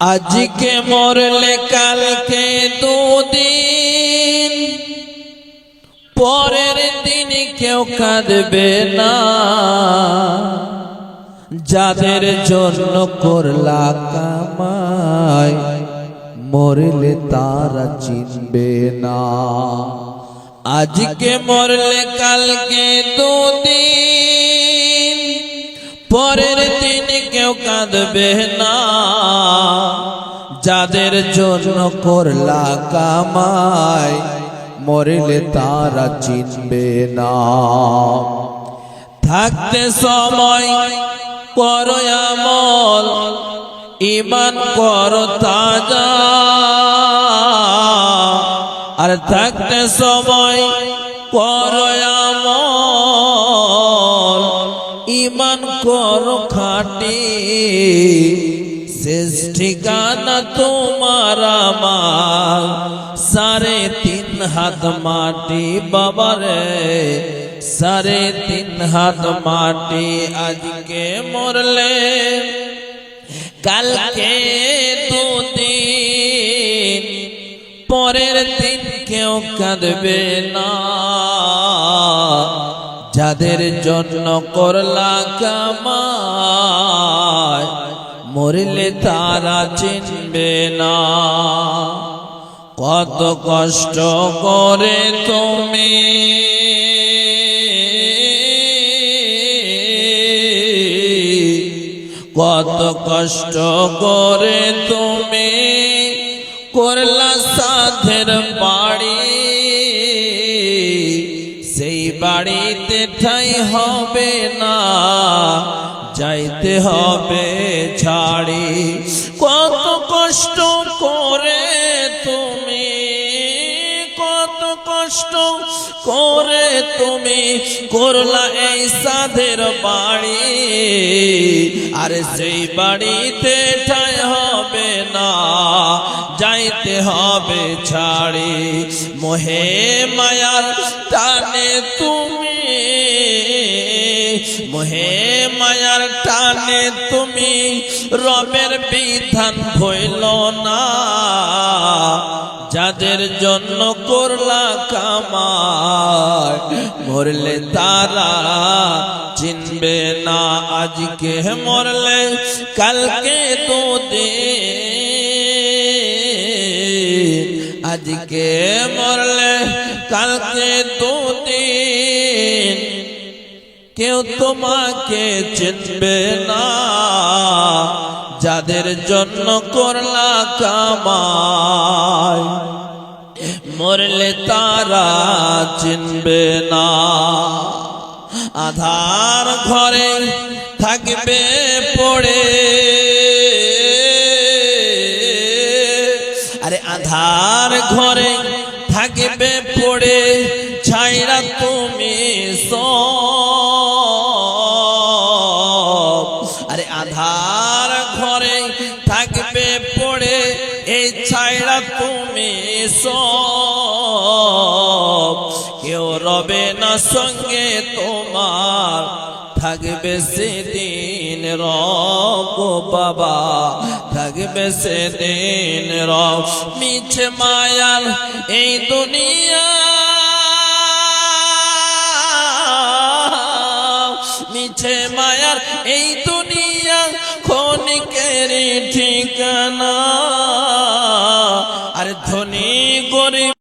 আজকে মরলে কালকে দুদিন। পরের দিন কেউ কাঁদবে না। যাদের জন্য করলা কামাই, মরলে তারা চিনবে না। আজকে মরলে কালকে দুদিন। পরের দিন কেউ কাঁদবে না। যাদের জন্য করলা কামাই, মরলে তারা চিনবে না। থাকতে সময় করো আমল ইমান করো তাজা। আর থাকতে সময় করো ইমান করো খাটি। শেষ ঠিকানা তোমার সাড়ে তিন হাত মাটি বাবারে সাড়ে তিন হাত মাটি আজকে মরলে। কালকে দুদিন, পরের দিন কেউ কাঁদবে না। যাদের জন্য করলা কামাই, মরলে তারা চিনবে না। কত কষ্ট করে তুমি কত কষ্ট করে তুমি করলা সাধের বাড়ি। বাড়িতে ঠাই হবে না, যাইতে হবে ছাড়ি কত কষ্ট করে তুমি, কত কষ্ট করে তুমি করলা এই সাধের বাড়ি। আর সেই বাড়িতে ঠাই হবে না যাইতে হবে ছাড়ি। মোহে মায়ার টানে তুমি। মোহে মায়ার টানে তুমি। রবের বিধান ভইল না। যাদের জন্য করলা কামার, মরলে তারা চিনবে না। আজকে মরলে কালকে তো দে আজকে মরলে কালকে দুদিন কেউ তোমাকে চিনবে না। যাদের জন্য করলা কামাই, মরলে তারা চিনবে না। আধার ঘরে থাকবে পড়ে ঘরে থাকবে পড়ে, ছাইরা তুমি আরে আধার ঘরে থাকবে পড়ে, এই ছাইরা তুমি কেউ রবে না সঙ্গে তোমার, থাকবে সেদিন রব বাবা। থাকবে সেদিন রব। মিছে মায়াল এই দুনিয়া। মিছে মায়ার এই দুনিয়া। খনিকের ঠিকানা।